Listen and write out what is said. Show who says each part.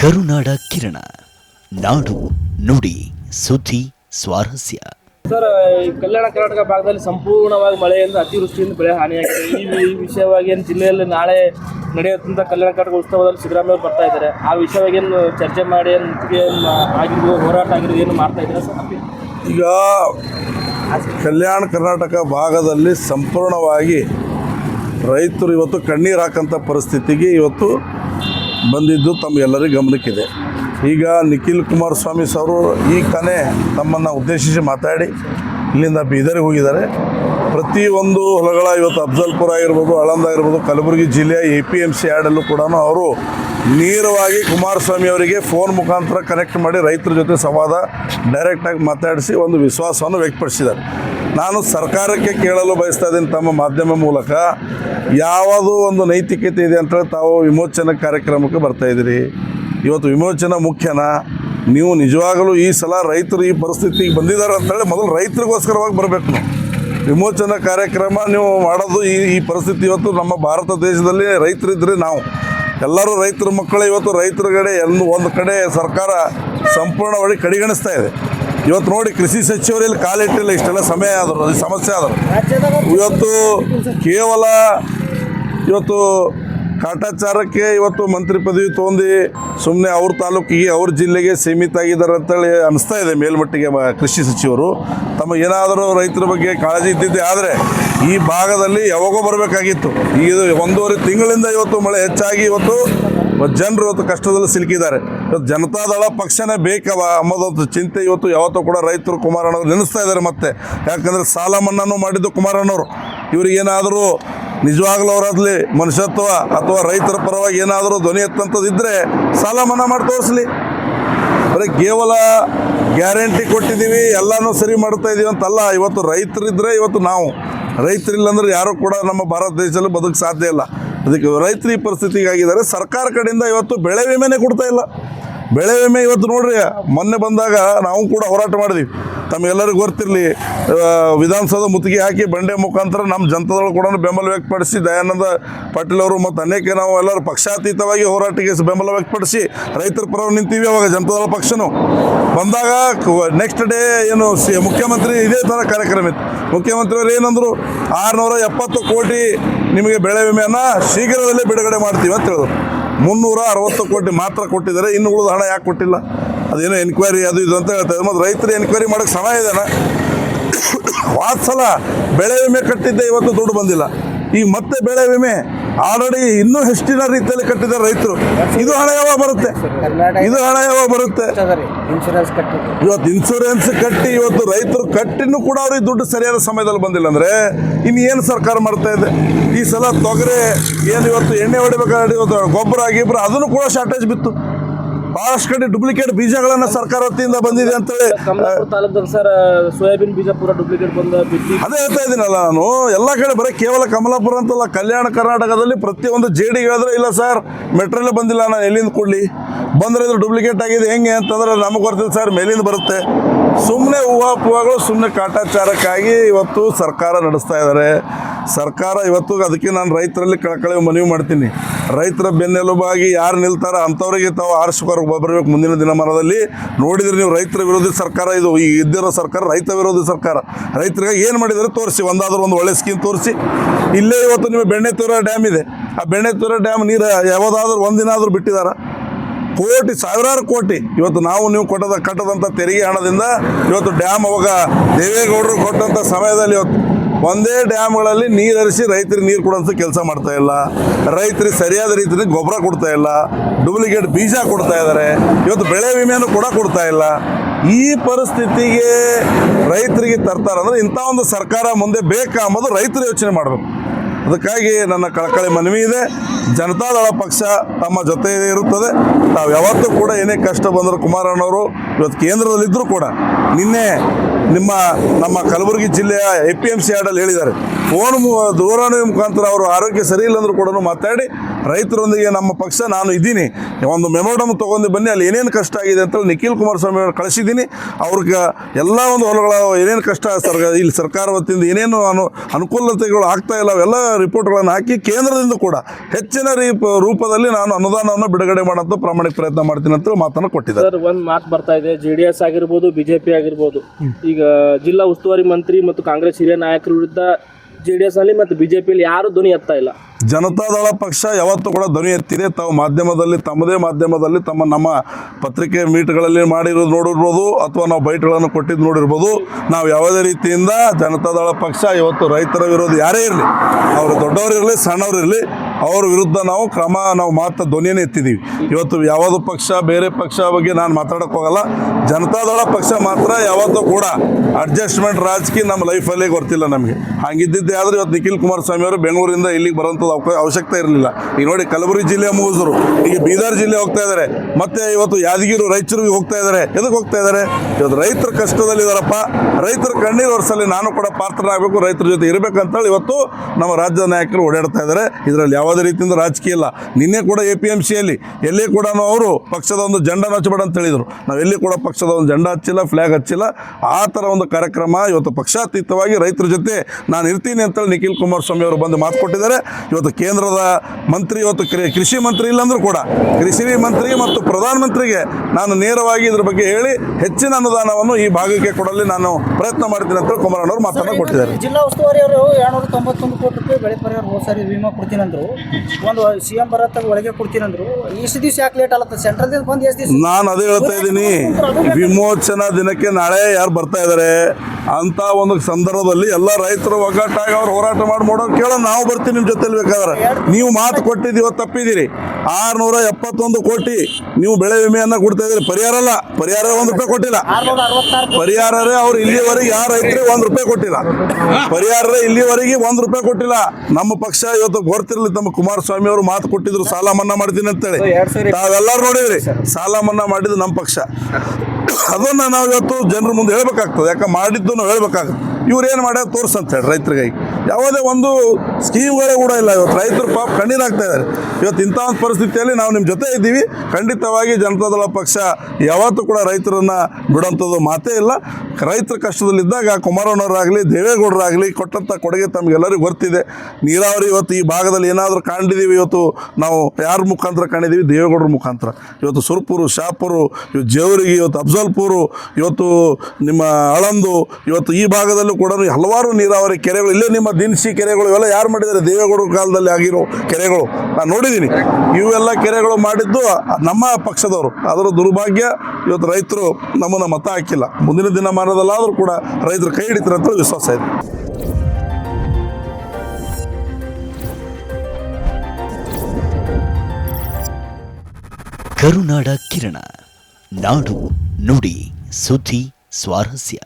Speaker 1: ಕರುನಾಡ ಕಿರಣ. ನಾಡು ನುಡಿ ಸುದ್ದಿ ಸ್ವಾರಸ್ಯ.
Speaker 2: ಸರ್ ಈ ಕಲ್ಯಾಣ ಕರ್ನಾಟಕ ಭಾಗದಲ್ಲಿ ಸಂಪೂರ್ಣವಾಗಿ ಮಳೆಯಿಂದ ಅತಿವೃಷ್ಟಿಯಿಂದ ಬೆಳೆ ಹಾನಿಯಾಗಿದೆ. ಈ ಈ ವಿಷಯವಾಗಿ ಏನು ಜಿಲ್ಲೆಯಲ್ಲಿ ನಾಳೆ ನಡೆಯುತ್ತಿದ್ದ ಕಲ್ಯಾಣ ಕರ್ನಾಟಕ ಉತ್ಸವದಲ್ಲಿ ಸಿದ್ದರಾಮಯ್ಯ ಅವರು ಬರ್ತಾ ಇದ್ದಾರೆ. ಆ ವಿಷಯವಾಗಿ ಏನು ಚರ್ಚೆ ಮಾಡಿ ಏನು ಆಗಿರ್ಬೋದು ಹೋರಾಟ ಆಗಿರ್ಬೋದು ಏನು ಮಾಡ್ತಾ ಇದ್ದಾರೆ ಸರ್
Speaker 3: ಈಗ ಕಲ್ಯಾಣ ಕರ್ನಾಟಕ ಭಾಗದಲ್ಲಿ ಸಂಪೂರ್ಣವಾಗಿ ರೈತರು ಇವತ್ತು ಕಣ್ಣೀರು ಹಾಕಂಥ ಪರಿಸ್ಥಿತಿಗೆ ಇವತ್ತು ಬಂದಿದ್ದು ತಮ್ಮೆಲ್ಲರಿಗೂ ಗಮನಕ್ಕಿದೆ. ಈಗ ನಿಖಿಲ್ ಕುಮಾರಸ್ವಾಮಿ ಸರ್ ಈಗ ತಾನೇ ತಮ್ಮನ್ನು ಉದ್ದೇಶಿಸಿ ಮಾತಾಡಿ, ಇಲ್ಲಿಂದ ಬೀದರಿಗೆ ಹೋಗಿದ್ದಾರೆ. ಪ್ರತಿಯೊಂದು ಹೊಲಗಳ ಇವತ್ತು ಅಫ್ಜಲ್ಪುರ ಆಗಿರ್ಬೋದು ಅಳಂದ ಆಗಿರ್ಬೋದು, ಕಲಬುರಗಿ ಜಿಲ್ಲೆಯ ಎ ಪಿ ಎಂ ಸಿ ಆ್ಯಡಲ್ಲೂ ಕೂಡ ಅವರು ನೇರವಾಗಿ ಕುಮಾರಸ್ವಾಮಿ ಅವರಿಗೆ ಫೋನ್ ಮುಖಾಂತರ ಕನೆಕ್ಟ್ ಮಾಡಿ ರೈತರ ಜೊತೆ ಸಂವಾದ ಡೈರೆಕ್ಟಾಗಿ ಮಾತಾಡಿಸಿ ಒಂದು ವಿಶ್ವಾಸವನ್ನು ವ್ಯಕ್ತಪಡಿಸಿದ್ದಾರೆ. ನಾನು ಸರ್ಕಾರಕ್ಕೆ ಕೇಳಲು ಬಯಸ್ತಾ ಇದ್ದೀನಿ ತಮ್ಮ ಮಾಧ್ಯಮ ಮೂಲಕ. ಯಾವುದು ಒಂದು ನೈತಿಕತೆ ಇದೆ ಅಂತೇಳಿ ತಾವು ವಿಮೋಚನಾ ಕಾರ್ಯಕ್ರಮಕ್ಕೆ ಬರ್ತಾ ಇದ್ದೀರಿ. ಇವತ್ತು ವಿಮೋಚನಾ ಮುಖ್ಯನಾ? ನೀವು ನಿಜವಾಗಲೂ ಈ ಸಲ ರೈತರು ಈ ಪರಿಸ್ಥಿತಿಗೆ ಬಂದಿದ್ದಾರೆ ಅಂತೇಳಿ ಮೊದಲು ರೈತರಿಗೋಸ್ಕರವಾಗಿ ಬರಬೇಕು ವಿಮೋಚನಾ ಕಾರ್ಯಕ್ರಮ ನೀವು ಮಾಡೋದು ಈ ಈ ಪರಿಸ್ಥಿತಿ ಇವತ್ತು ನಮ್ಮ ಭಾರತ ದೇಶದಲ್ಲಿ ರೈತರಿದ್ದರೆ ನಾವು. ಎಲ್ಲರೂ ರೈತರ ಮಕ್ಕಳು, ಇವತ್ತು ರೈತರ ಕಡೆ ಎಲ್ಲ ಒಂದು ಕಡೆ ಸರ್ಕಾರ ಸಂಪೂರ್ಣವಾಗಿ ಕಡೆಗಣಿಸ್ತಾ ಇದೆ. ಇವತ್ತು ನೋಡಿ ಕೃಷಿ ಸಚಿವರು ಇಲ್ಲಿ ಕಾಲಿಟ್ಟಿಲ್ಲ ಇಷ್ಟೆಲ್ಲ ಸಮಯ ಆದರು ಅದು ಸಮಸ್ಯೆ ಆದರು. ಇವತ್ತು ಕೇವಲ ಇವತ್ತು ಕಾಟಾಚಾರಕ್ಕೆ ಇವತ್ತು ಮಂತ್ರಿ ಪದವಿ ತೊಗೊಂಡು ಸುಮ್ಮನೆ ಅವ್ರ ತಾಲೂಕಿಗೆ, ಅವ್ರ ಜಿಲ್ಲೆಗೆ ಸೀಮಿತ ಆಗಿದ್ದಾರೆ ಅಂತೇಳಿ ಅನಿಸ್ತಾ ಇದೆ ಮೇಲ್ಮಟ್ಟಿಗೆ ಕೃಷಿ ಸಚಿವರು. ತಮ್ಮ ಏನಾದರೂ ರೈತರ ಬಗ್ಗೆ ಕಾಳಜಿ ಇದ್ದಿದ್ದೆ ಆದರೆ ಈ ಭಾಗದಲ್ಲಿ ಯಾವಾಗೋ ಬರಬೇಕಾಗಿತ್ತು. ಈಗ ಒಂದೂವರೆ ತಿಂಗಳಿಂದ ಇವತ್ತು ಮಳೆ ಹೆಚ್ಚಾಗಿ ಇವತ್ತು ಜನರು ಇವತ್ತು ಕಷ್ಟದಲ್ಲಿ ಸಿಲುಕಿದ್ದಾರೆ. ಜನತಾದಳ ಪಕ್ಷನೇ ಬೇಕವ ಅನ್ನೋದೊಂದು ಚಿಂತೆ ಇವತ್ತು ಯಾವತ್ತೂ ಕೂಡ ರೈತರು ಕುಮಾರಣ್ಣವ್ರು ನೆನೆಸ್ತಾ ಇದ್ದಾರೆ ಮತ್ತೆ. ಯಾಕಂದರೆ ಸಾಲ ಮನ್ನಾನು ಮಾಡಿದ್ದು ಕುಮಾರಣ್ಣವರು. ಇವರಿಗೇನಾದರೂ ನಿಜವಾಗ್ಲೂ ಅವರಾಗಲಿ ಮನುಷ್ಯತ್ವ ಅಥವಾ ರೈತರ ಪರವಾಗಿ ಏನಾದರೂ ಧ್ವನಿ ಎತ್ತಂಥದ್ದಿದ್ದರೆ ಸಾಲ ಮನ್ನಾ ಮಾಡಿ ತೋರಿಸ್ಲಿ. ಬರೀ ಕೇವಲ ಗ್ಯಾರಂಟಿ ಕೊಟ್ಟಿದ್ದೀವಿ, ಎಲ್ಲನೂ ಸರಿ ಮಾಡ್ತಾ ಇದ್ದೀವಿ ಅಂತಲ್ಲ, ಇವತ್ತು ರೈತರಿದ್ದರೆ ಇವತ್ತು ನಾವು. ರೈತರಿಲ್ಲಂದ್ರೆ ಯಾರೂ ಕೂಡ ನಮ್ಮ ಭಾರತ ದೇಶದಲ್ಲಿ ಬದುಕು ಸಾಧ್ಯ ಇಲ್ಲ. ಅದಕ್ಕೆ ರೈತರು ಈ ಪರಿಸ್ಥಿತಿಗಾಗಿದ್ದಾರೆ ಸರ್ಕಾರ ಕಡೆಯಿಂದ ಇವತ್ತು ಬೆಳೆ ವಿಮೆನೇ ಕೊಡ್ತಾ ಇಲ್ಲ. ಬೆಳೆ ವಿಮೆ ಇವತ್ತು ನೋಡ್ರಿ, ಮೊನ್ನೆ ಬಂದಾಗ ನಾವು ಕೂಡ ಹೋರಾಟ ಮಾಡಿದ್ವಿ. ತಮಗೆಲ್ಲರಿಗೂ ಗೊತ್ತಿರಲಿ ವಿಧಾನಸೌಧ ಮುತ್ತಿಗೆ ಹಾಕಿ ಬಂಡೆ ಮುಖಾಂತರ ನಮ್ಮ ಜನತಾದಳು ಕೂಡ ಬೆಂಬಲ ವ್ಯಕ್ತಪಡಿಸಿ, ದಯಾನಂದ ಪಾಟೀಲ್ ಅವರು ಮತ್ತು ಅನೇಕ ನಾವು ಎಲ್ಲರೂ ಪಕ್ಷಾತೀತವಾಗಿ ಹೋರಾಟಕ್ಕೆ ಬೆಂಬಲ ವ್ಯಕ್ತಪಡಿಸಿ ರೈತರ ಪರವಾಗಿ ನಿಂತೀವಿ, ಅವಾಗ ಜನತಾದಳ ಪಕ್ಷನು. ಬಂದಾಗ ನೆಕ್ಸ್ಟ್ ಡೇ ಏನು, ಸಿ, ಮುಖ್ಯಮಂತ್ರಿ ಇದೇ ಥರ ಕಾರ್ಯಕ್ರಮ ಇತ್ತು. ಮುಖ್ಯಮಂತ್ರಿಯವರು ಏನಂದರು, ಆರುನೂರ ಎಪ್ಪತ್ತು ಕೋಟಿ ನಿಮಗೆ ಬೆಳೆ ವಿಮೆಯನ್ನು ಶೀಘ್ರದಲ್ಲೇ ಬಿಡುಗಡೆ ಮಾಡ್ತೀವಿ ಅಂತ ಹೇಳಿದ್ರು. ಮುನ್ನೂರ ಅರವತ್ತು ಕೋಟಿ ಮಾತ್ರ ಕೊಟ್ಟಿದ್ದಾರೆ. ಇನ್ನು ಉಳಿದ ಹಣ ಯಾಕೆ ಕೊಟ್ಟಿಲ್ಲ? ಅದೇನೋ ಎನ್ಕ್ವೈರಿ ಅದು ಇದು ಅಂತ ಹೇಳ್ತಾರೆ. ಮತ್ತು ರೈತರು ಎನ್ಕ್ವೈರಿ ಮಾಡೋಕ್ಕೆ ಸಮಯ ಇದೆಯಾ ವಾತ್ಸಲ ಸಲ ಬೆಳೆ ವಿಮೆ ಕಟ್ಟಿದ್ದೆ ಇವತ್ತು ದುಡ್ಡು ಬಂದಿಲ್ಲ. ಈಗ ಮತ್ತೆ ಬೆಳೆ ವಿಮೆ ಆಲ್ರೆಡಿ ಇನ್ನೂ ಹೆಚ್ಚಿನ ರೀತಿಯಲ್ಲಿ ಕಟ್ಟಿದ್ದಾರೆ ರೈತರು? ಇದು ಹಣ ಯಾವಾಗ ಬರುತ್ತೆ? ಇದು ಹಣ ಯಾವಾಗ ಬರುತ್ತೆ?
Speaker 4: ಇನ್ಶೂರೆನ್ಸ್
Speaker 3: ಇವತ್ತು ಇನ್ಸೂರೆನ್ಸ್ ಕಟ್ಟಿ ಇವತ್ತು ರೈತರು ಕಟ್ಟಿನೂ ಕೂಡ ಅವ್ರಿಗೆ ದುಡ್ಡು ಸರಿಯಾದ ಸಮಯದಲ್ಲಿ ಬಂದಿಲ್ಲ ಅಂದರೆ ಇನ್ನು ಏನು ಸರ್ಕಾರ ಮಾಡ್ತಾ ಇದೆ? ಈ ಸಲ ತೊಗರೆ ಏನು ಇವತ್ತು ಎಣ್ಣೆ ಹೊಡಿಬೇಕಾದ್ರೆ ಇವತ್ತು ಗೊಬ್ಬರ ಗಿಬ್ಬರ ಅದನ್ನು ಕೂಡ ಶಾರ್ಟೇಜ್ ಬಿತ್ತು. ಭಾಳಷ್ಟು ಕಡೆ ಡುಪ್ಲಿಕೇಟ್ ಬೀಜಗಳನ್ನು ಸರ್ಕಾರ ವತಿಯಿಂದ ಬಂದಿದೆ
Speaker 2: ಅಂತ ಹೇಳಿ ಸರ್ ಸೋಯಾಬೀನ್ ಬೀಜ ಪೂರ ಡುಪ್ಲಿಕೇಟ್ ಬಂದ
Speaker 3: ಅದೇ ಹೇಳ್ತಾ ಇದ್ದೀನಲ್ಲ ನಾನು ಎಲ್ಲ ಕಡೆ ಬರೀ ಕೇವಲ ಕಮಲಾಪುರ ಅಂತಲ್ಲ ಕಲ್ಯಾಣ ಕರ್ನಾಟಕದಲ್ಲಿ ಪ್ರತಿಯೊಂದು ಡಿ ಹೇಳಿದ್ರೆ ಇಲ್ಲ ಸರ್ ಮೆಟ್ರಲ್ಲೇ ಬಂದಿಲ್ಲ ನಾನು ಎಲ್ಲಿಂದ ಕೊಡಲಿ? ಬಂದರೆ ಇದು ಡುಪ್ಲಿಕೇಟ್ ಆಗಿದೆ ಹೆಂಗೆ ಅಂತಂದ್ರೆ ನಮಗೆ ಬರ್ತದೆ ಸರ್ ಮೇಲಿಂದ ಬರುತ್ತೆ. ಸುಮ್ಮನೆ ಹೂವಾಪುವಾಗಳು ಸುಮ್ಮನೆ ಕಾಟಾಚಾರಕ್ಕಾಗಿ ಇವತ್ತು ಸರ್ಕಾರ ನಡೆಸ್ತಾ ಇದ್ದಾರೆ. ಸರ್ಕಾರ ಇವತ್ತು ಅದಕ್ಕೆ ನಾನು ರೈತರಲ್ಲಿ ಕಳಕಳಿ ಮನವಿ ಮಾಡ್ತೀನಿ. ರೈತರ ಬೆನ್ನೆಲುಬಾಗಿ ಯಾರು ನಿಲ್ತಾರ ಅಂಥವ್ರಿಗೆ ತಾವು ಆರಿಸ್ಕೊಂಡು ಬರಬೇಕು ಮುಂದಿನ ದಿನಮಾನದಲ್ಲಿ. ನೋಡಿದ್ರೆ ನೀವು ರೈತರ ವಿರೋಧಿ ಸರ್ಕಾರ, ಇದು ಈ ಇದ್ದಿರೋ ಸರ್ಕಾರ, ರೈತ ವಿರೋಧಿ ಸರ್ಕಾರ. ರೈತರಿಗೆ ಏನು ಮಾಡಿದರೆ ತೋರಿಸಿ, ಒಂದಾದ್ರೂ ಒಂದು ಒಳ್ಳೆ ಸ್ಕೀಮ್ ತೋರಿಸಿ. ಇಲ್ಲೇ ಇವತ್ತು ನಿಮ್ಮ ಬೆಣ್ಣೆತೂರ ಡ್ಯಾಮ್ ಇದೆ. ಆ ಬೆಣ್ಣೆತೂರ ಡ್ಯಾಮ್ ನೀರು ಯಾವುದಾದ್ರೂ ಒಂದಿನ ಆದರೂ ಬಿಟ್ಟಿದಾರ. ಕೋಟಿ, ಸಾವಿರಾರು ಕೋಟಿ. ಇವತ್ತು ನಾವು ನೀವು ಕೊಟ್ಟದ ಕಟ್ಟದಂಥ ತೆರಿಗೆ ಹಣದಿಂದ ಇವತ್ತು ಡ್ಯಾಮ್ ಅವಾಗ ದೇವೇಗೌಡರು ಕೊಟ್ಟಂಥ ಸಮಯದಲ್ಲಿ ಇವತ್ತು ಒಂದೇ ಡ್ಯಾಮ್ಗಳಲ್ಲಿ ನೀರು ಹರಿಸಿ ರೈತರಿಗೆ ನೀರು ಕೊಡೋಂಥ ಕೆಲಸ ಮಾಡ್ತಾ ಇಲ್ಲ. ರೈತರಿಗೆ ಸರಿಯಾದ ರೀತಿಯಲ್ಲಿ ಗೊಬ್ಬರ ಕೊಡ್ತಾ ಇಲ್ಲ. ಡೂಪ್ಲಿಕೇಟ್ ಬೀಜ ಕೊಡ್ತಾ ಇದ್ದಾರೆ ಇವತ್ತು ಬೆಳೆ ವಿಮೆಯನ್ನು ಕೂಡ ಕೊಡ್ತಾ ಇಲ್ಲ. ಈ ಪರಿಸ್ಥಿತಿಗೆ ರೈತರಿಗೆ ತರ್ತಾರಂದ್ರೆ ಇಂಥ ಒಂದು ಸರ್ಕಾರ ಮುಂದೆ ಬೇಕಾ ಅಂಬೋದು ರೈತರು ಯೋಚನೆ ಮಾಡಬೇಕು. ಅದಕ್ಕಾಗಿ ನನ್ನ ಕಳಕಳಿ ಮನವಿ ಇದೆ. ಜನತಾದಳ ಪಕ್ಷ ತಮ್ಮ ಜೊತೆ ಇರುತ್ತದೆ. ತಾವು ಯಾವತ್ತೂ ಕೂಡ ಏನೇ ಕಷ್ಟ ಬಂದರೂ ಕುಮಾರಣ್ಣವರು ಇವತ್ತು ಕೇಂದ್ರದಲ್ಲಿದ್ದರೂ ಕೂಡ ನಿನ್ನೆ ನಿಮ್ಮ, ನಮ್ಮ ಕಲಬುರಗಿ ಜಿಲ್ಲೆಯ ಎ ಪಿ ಎಂ ಸಿ ಆಡಲ್ಲಿ ಹೇಳಿದ್ದಾರೆ. ಫೋನ್ ದೂರವಾಣಿ ಮುಖಾಂತರ ಅವರು ಆರೋಗ್ಯ ಸರಿ ಇಲ್ಲ ಕೂಡನು ಕೂಡ ಮಾತಾಡಿ ರೈತರೊಂದಿಗೆ ನಮ್ಮ ಪಕ್ಷ ನಾನು ಇದ್ದೀನಿ. ಒಂದು ಮೆಮೋಡಮ್ ತೊಗೊಂಡು ಬನ್ನಿ ಅಲ್ಲಿ ಏನೇನು ಕಷ್ಟ ಆಗಿದೆ ಅಂತ ನಿಖಿಲ್ ಕುಮಾರಸ್ವಾಮಿ ಅವರು ಕಳಿಸಿದ್ದೀನಿ. ಅವ್ರಿಗೆ ಎಲ್ಲ ಒಂದು ಹೊಲಗಳ ಏನೇನು ಕಷ್ಟ ಸರ್ ಇಲ್ಲಿ ಸರ್ಕಾರ ವತಿಯಿಂದ ಏನೇನು ಅನು ಅನುಕೂಲತೆಗಳು ಆಗ್ತಾ ಇಲ್ಲ ಅವೆಲ್ಲ ರಿಪೋರ್ಟ್ಗಳನ್ನು ಹಾಕಿ ಕೇಂದ್ರದಿಂದ ಕೂಡ ಹೆಚ್ಚಿನ ರೀಪ ರೂಪದಲ್ಲಿ ನಾನು ಅನುದಾನವನ್ನು ಬಿಡುಗಡೆ ಮಾಡೋದು ಪ್ರಾಮಾಣಿಕ ಪ್ರಯತ್ನ ಮಾಡ್ತೀನಿ ಅಂತ ಮಾತನ್ನು ಕೊಟ್ಟಿದ್ದಾರೆ.
Speaker 2: ಸರ್ ಒಂದು ಮಾತು ಬರ್ತಾ ಇದೆ. ಜೆ ಡಿ ಎಸ್ ಆಗಿರ್ಬೋದು ಬಿಜೆಪಿ ಆಗಿರ್ಬೋದು. ಈಗ ಜಿಲ್ಲಾ ಉಸ್ತುವಾರಿ ಮಂತ್ರಿ ಮತ್ತು ಕಾಂಗ್ರೆಸ್ ಹಿರಿಯ ನಾಯಕರ ವಿರುದ್ಧ ಜೆ ಡಿ ಎಸ್ ಅಲ್ಲಿ ಮತ್ತು ಬಿಜೆಪಿಯಲ್ಲಿ ಯಾರು ಧ್ವನಿ ಎತ್ತಾ ಇಲ್ಲ.
Speaker 3: ಜನತಾದಳ ಪಕ್ಷ ಯಾವತ್ತೂ ಕೂಡ ಧ್ವನಿ ಎತ್ತಿದೆ. ತಾವು ಮಾಧ್ಯಮದಲ್ಲಿ, ತಮ್ಮದೇ ಮಾಧ್ಯಮದಲ್ಲಿ, ತಮ್ಮ ನಮ್ಮ ಪತ್ರಿಕೆ ಮೀಟ್ಗಳಲ್ಲಿ ಮಾಡಿರೋದು ನೋಡಿರ್ಬೋದು ಅಥವಾ ನಾವು ಬೈಟ್ಗಳನ್ನು ಕೊಟ್ಟಿದ್ದು ನೋಡಿರ್ಬೋದು. ನಾವು ಯಾವುದೇ ರೀತಿಯಿಂದ ಜನತಾದಳ ಪಕ್ಷ, ಇವತ್ತು ರೈತರ ವಿರೋಧ ಯಾರೇ ಇರಲಿ, ಅವರು ದೊಡ್ಡವರಿರಲಿ, ಸಣ್ಣವರಿರಲಿ ಅವ್ರ ವಿರುದ್ಧ ನಾವು ಕ್ರಮ, ನಾವು ಮಾತ್ರ ಧ್ವನಿಯನ್ನು ಎತ್ತಿದ್ದೀವಿ. ಇವತ್ತು ಯಾವುದು ಪಕ್ಷ, ಬೇರೆ ಪಕ್ಷ ಬಗ್ಗೆ ನಾನು ಮಾತಾಡೋಕೆ ಹೋಗಲ್ಲ. ಜನತಾದಳ ಪಕ್ಷ ಮಾತ್ರ ಯಾವತ್ತೂ ಕೂಡ ಅಡ್ಜಸ್ಟ್ಮೆಂಟ್ ರಾಜಕೀಯ ನಮ್ಮ ಲೈಫಲ್ಲೇ ಗೊತ್ತಿಲ್ಲ ನಮಗೆ. ಹಾಗಿದ್ದಿದ್ದೆ ಆದರೆ ಇವತ್ತು ನಿಖಿಲ್ ಕುಮಾರಸ್ವಾಮಿ ಅವರು ಬೆಂಗಳೂರಿಂದ ಇಲ್ಲಿಗೆ ಬರೋಂಥದ್ದು ಅವಕಾಶ ಅವಶ್ಯಕತೆ ಇರಲಿಲ್ಲ. ಈಗ ನೋಡಿ ಕಲಬುರಗಿ ಜಿಲ್ಲೆ ಮುಗಿದ್ರು ಈಗ ಬೀದರ್ ಜಿಲ್ಲೆ ಹೋಗ್ತಾ ಇದ್ದಾರೆ ಮತ್ತೆ ಇವತ್ತು ಯಾದಗಿರಿ ರಾಯಚೂರಿಗೆ ಹೋಗ್ತಾ ಇದ್ದಾರೆ ಎದಕ್ಕೆ ಹೋಗ್ತಾ ಇದ್ದಾರೆ ಇವತ್ತು ರೈತರ ಕಷ್ಟದಲ್ಲಿದ್ದಾರಪ್ಪ ರೈತರ ಕಣ್ಣೀರು ವರ್ಷದಲ್ಲಿ ನಾನು ಕೂಡ ಪಾತ್ರನಾಗಬೇಕು ರೈತರ ಜೊತೆ ಇರಬೇಕಂತೇಳಿ ಇವತ್ತು ನಮ್ಮ ರಾಜ್ಯದ ನಾಯಕರು ಓಡಾಡ್ತಾ ಇದ್ದಾರೆ ಇದರಲ್ಲಿ ಯಾವುದೇ ರೀತಿಯಿಂದ ರಾಜಕೀಯ ಇಲ್ಲ. ನಿನ್ನೆ ಕೂಡ ಎ ಪಿ ಎಂ ಸಿಯಲ್ಲಿ ಎಲ್ಲಿ ಕೂಡ ಅವರು ಪಕ್ಷದ ಒಂದು ಜಂಡ ಹಚ್ಚಬೇಡ ಅಂತ ಹೇಳಿದರು. ನಾವು ಎಲ್ಲಿ ಕೂಡ ಪಕ್ಷದ ಒಂದು ಜಂಡ ಹಚ್ಚಿಲ್ಲ ಫ್ಲ್ಯಾಗ್ ಹಚ್ಚಿಲ್ಲ. ಆ ಥರ ಒಂದು ಕಾರ್ಯಕ್ರಮ ಇವತ್ತು ಪಕ್ಷಾತೀತವಾಗಿ ರೈತರ ಜೊತೆ ನಾನು ಇರ್ತೀನಿ ಅಂತೇಳಿ ನಿಖಿಲ್ ಕುಮಾರಸ್ವಾಮಿ ಅವರು ಬಂದು ಮಾತು ಕೊಟ್ಟಿದ್ದಾರೆ. ಇವತ್ತು ಕೇಂದ್ರದ ಮಂತ್ರಿ ಇವತ್ತು ಕೃಷಿ ಮಂತ್ರಿ ಇಲ್ಲಾಂದ್ರೂ ಕೂಡ ಕೃಷಿ ಮಂತ್ರಿ ಮತ್ತು ಪ್ರಧಾನಮಂತ್ರಿಗೆ ನಾನು ನೇರವಾಗಿ ಇದ್ರ ಬಗ್ಗೆ ಹೇಳಿ ಹೆಚ್ಚಿನ ಅನುದಾನವನ್ನು ಈ ಭಾಗಕ್ಕೆ ಕೊಡಲು ನಾನು ಪ್ರಯತ್ನ ಮಾಡ್ತೀನಿ ಅಂತ ಕುಮಾರಣ್ಣವರು ಮಾತನಾಡ ಕೊಟ್ಟಿದ್ದಾರೆ.
Speaker 4: ಜಿಲ್ಲಾ ಉಸ್ತುವಾರಿ ಅವರು ಎರಡ್ನೂರ ತೊಂಬತ್ತೊಂದು ಕೋಟಿ ರೂಪಾಯಿ ಬೆಳೆ ಪರಿಹಾರ ಹೋದ ಸಾರಿ ವಿಮಾ ಕೊಡ್ತೀನಂದ್ರು ಒಂದು ಸಿ ಎಂ ಬರತ್ತಾಗ ಒಳಗೆ ಕೊಡ್ತೀನಂದ್ರು ಇಷ್ಟು ದಿವಸ ಯಾಕೆ ಲೇಟ್ ಆಗತ್ತೆ ಸೆಂಟ್ರಲ್ ಬಂದು ಎಷ್ಟು ದಿವಸ?
Speaker 3: ನಾನು ಅದೇ ಹೇಳ್ತಾ ಇದ್ದೀನಿ. ವಿಮೋಚನಾ ದಿನಕ್ಕೆ ನಾಳೆ ಯಾರು ಬರ್ತಾ ಇದ್ದಾರೆ ಅಂತ ಒಂದು ಸಂದರ್ಭದಲ್ಲಿ ಎಲ್ಲ ರೈತರು ಒಗ್ಗಟ್ಟಾಗಿ ಅವ್ರು ಹೋರಾಟ ಮಾಡಿ ಮಾಡೋರು ಕೇಳೋ, ನಾವು ಬರ್ತೀವಿ ನಿಮ್ಮ ಜೊತೆಲಿ ಬೇಕಾದ್ರೆ. ನೀವು ಮಾತು ಕೊಟ್ಟಿದ್ದೀವ ತಪ್ಪಿದ್ದೀರಿ. ಆರ್ನೂರ ಎಪ್ಪತ್ತೊಂದು ಕೋಟಿ ನೀವು ಬೆಳೆ ವಿಮೆಯನ್ನ ಕೊಡ್ತಾ ಇದ್ದೀರಿ. ಪರಿಹಾರ ಅಲ್ಲ, ಪರಿಹಾರ ಒಂದು ರೂಪಾಯಿ ಕೊಟ್ಟಿಲ್ಲ. ಪರಿಹಾರರೇ ಅವ್ರು ಇಲ್ಲಿವರೆಗೆ ಯಾರ ರೈತರಿಗೆ ಒಂದು ರೂಪಾಯಿ ಕೊಟ್ಟಿಲ್ಲ. ಪರಿಹಾರರೇ ಇಲ್ಲಿವರೆಗೆ ಒಂದು ರೂಪಾಯಿ ಕೊಟ್ಟಿಲ್ಲ. ನಮ್ಮ ಪಕ್ಷ ಇವತ್ತು ಗೊತ್ತಿರಲಿ ತಮ್ಮ ಕುಮಾರಸ್ವಾಮಿ ಅವರು ಮಾತು ಕೊಟ್ಟಿದ್ರು, ಸಾಲ ಮನ್ನಾ ಮಾಡ್ತೀನಿ ಅಂತೇಳಿ. ತಾವೆಲ್ಲರೂ ನೋಡಿದ್ರಿ, ಸಾಲ ಮನ್ನಾ ಮಾಡಿದ್ದು ನಮ್ಮ ಪಕ್ಷ. ಅದನ್ನ ನಾವು ಇವತ್ತು ಜನರ ಮುಂದೆ ಹೇಳ್ಬೇಕಾಗ್ತದೆ. ಯಾಕೆ ಮಾಡಿದ್ದನ್ನು ನಾವು ಹೇಳ್ಬೇಕಾಗುತ್ತೆ ಇವ್ರು ಏನು ಮಾಡ್ಯಾರ ತೋರ್ಸ್ ಅಂತ ಹೇಳಿ ರೈತರಿಗಾಗಿ. ಯಾವುದೇ ಒಂದು ಸ್ಕೀಮ್ಗಳೇ ಕೂಡ ಇಲ್ಲ ಇವತ್ತು. ರೈತರು ಪಾಪ ಕಣ್ಣೀರಾಗ್ತಾ ಇದ್ದಾರೆ ಇವತ್ತು ಇಂಥ ಒಂದು ಪರಿಸ್ಥಿತಿಯಲ್ಲಿ ನಾವು ನಿಮ್ಮ ಜೊತೆ ಇದ್ದೀವಿ. ಖಂಡಿತವಾಗಿ ಜನತಾದಳ ಪಕ್ಷ ಯಾವತ್ತೂ ಕೂಡ ರೈತರನ್ನು ಬಿಡೋಂಥದ್ದು ಮಾತೇ ಇಲ್ಲ. ರೈತರ ಕಷ್ಟದಲ್ಲಿದ್ದಾಗ ಕುಮಾರಣ್ಣವರಾಗಲಿ, ದೇವೇಗೌಡರಾಗಲಿ ಕೊಟ್ಟಂಥ ಕೊಡುಗೆ ತಮಗೆಲ್ಲರಿಗೂ ಗೊತ್ತಿದೆ ನೀರಾವರಿ ಇವತ್ತು ಈ ಭಾಗದಲ್ಲಿ ಏನಾದರೂ ಕಾಣಿದ್ದೀವಿ ಇವತ್ತು. ನಾವು ಯಾರ ಮುಖಾಂತರ ಕಾಣಿದ್ದೀವಿ? ದೇವೇಗೌಡರ ಮುಖಾಂತರ. ಇವತ್ತು ಸುರ್ಪುರು, ಶಾಪುರು, ಇವತ್ತು ಜೇವರಿಗೆ, ಇವತ್ತು ಅಫ್ಜಲ್ಪುರು, ಇವತ್ತು ನಿಮ್ಮ ಅಳಂದು, ಇವತ್ತು ಈ ಭಾಗದಲ್ಲೂ ಕೂಡ ಹಲವಾರು ನೀರಾವರಿ ಕೆರೆಗಳು, ಇಲ್ಲೇ ನಿಮ್ಮ ದಿನಸಿ ಕೆರೆಗಳು, ಇವೆಲ್ಲ ಯಾರು ಮಾಡಿದ್ದಾರೆ? ದೇವೇಗೌಡರ ಕಾಲದಲ್ಲಿ ಆಗಿರೋ ಕೆರೆಗಳು. ನಾನು ನೋಡಿದ್ದೀನಿ ಇವೆಲ್ಲ ಕೆರೆಗಳು ಮಾಡಿದ್ದು ನಮ್ಮ ಪಕ್ಷದವರು. ಅದರ ದುರ್ಭಾಗ್ಯ ಇವತ್ತು ರೈತರು ನಮ್ಮನ್ನು ಮತ ಹಾಕಿಲ್ಲ. ಮುಂದಿನ ದಿನ ದಿನಮಾನದಲ್ಲಾದರೂ ಕೂಡ ರೈತರು ಕೈ ಹಿಡಿತಾರೆ ಅಂತ ವಿಶ್ವಾಸ ಇದೆ.
Speaker 1: ಕರುನಾಡ ಕಿರಣ. ನಾಡು ನುಡಿ ಸುದ್ದಿ ಸ್ವಾರಸ್ಯ.